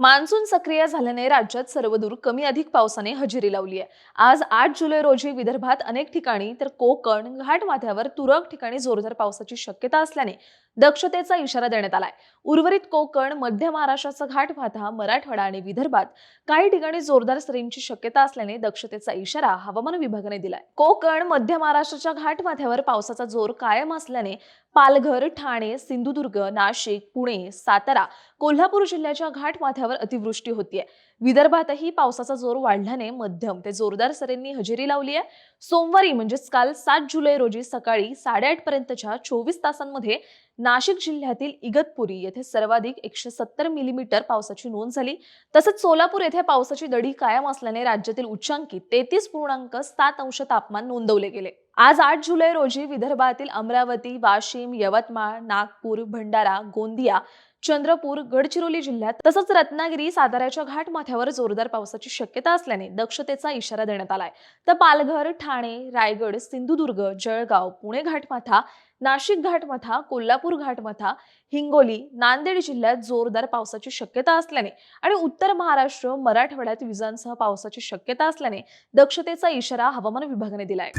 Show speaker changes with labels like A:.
A: Monsoon सक्रिय झाल्याने राज्यात सर्वदूर कमी अधिक पावसाने हजेरी लावली आहे आज आठ जुलै रोजी विदर्भात अनेक ठिकाणी तर कोकण घाटमाथ्यावर तुरळक ठिकाणी जोरदार पावसाची शक्यता असल्याने दक्षतेचा इशारा देण्यात आलाय. उर्वरित कोकण मध्य महाराष्ट्राचा घाट घाटमाथा मराठवाडा आणि विदर्भात काही ठिकाणी जोरदार सरींची शक्यता असल्याने दक्षतेचा इशारा हवामान विभागाने दिलाय. कोकण मध्य महाराष्ट्राच्या घाटमाथ्यावर पावसाचा जोर कायम असल्याने पालघर ठाणे सिंधुदुर्ग नाशिक पुणे सातारा कोल्हापूर जिल्ह्याच्या घाटमाथ्यावर अतिवृष्टी होतीये. विदर्भातही पावसाचा जोर वाढल्याने मध्यम ते जोरदार सरींनी हजेरी लावली आहे. सोमवारी म्हणजेच काल सात जुलै रोजी सकाळी साडेआठ पर्यंतच्या चोवीस तासांमध्ये नाशिक जिल्ह्यातील इगतपुरी येथे सर्वाधिक एकशे सत्तर मिलीमीटर पावसाची नोंद झाली. तसंच सोलापूर येथे पावसाची दडी कायम असल्याने राज्यातील उच्चांकी तेहतीस पूर्णांक सात अंश तापमान नोंदवले गेले. आज आठ जुलै रोजी विदर्भातील अमरावती वाशिम यवतमाळ नागपूर भंडारा गोंदिया चंद्रपूर गडचिरोली जिल्ह्यात तसंच रत्नागिरी साताऱ्याच्या घाटमाथ्यावर जोरदार पावसाची शक्यता असल्याने दक्षतेचा इशारा देण्यात आलाय. तर पालघर ठाणे रायगड सिंधुदुर्ग जळगाव पुणे घाटमाथा नाशिक घाटमाथा कोल्हापूर घाटमाथा हिंगोली नांदेड जिल्ह्यात जोरदार पावसाची शक्यता असल्याने आणि उत्तर महाराष्ट्र मराठवाड्यात विजांसह पावसाची शक्यता असल्याने दक्षतेचा इशारा हवामान विभागाने दिलाय.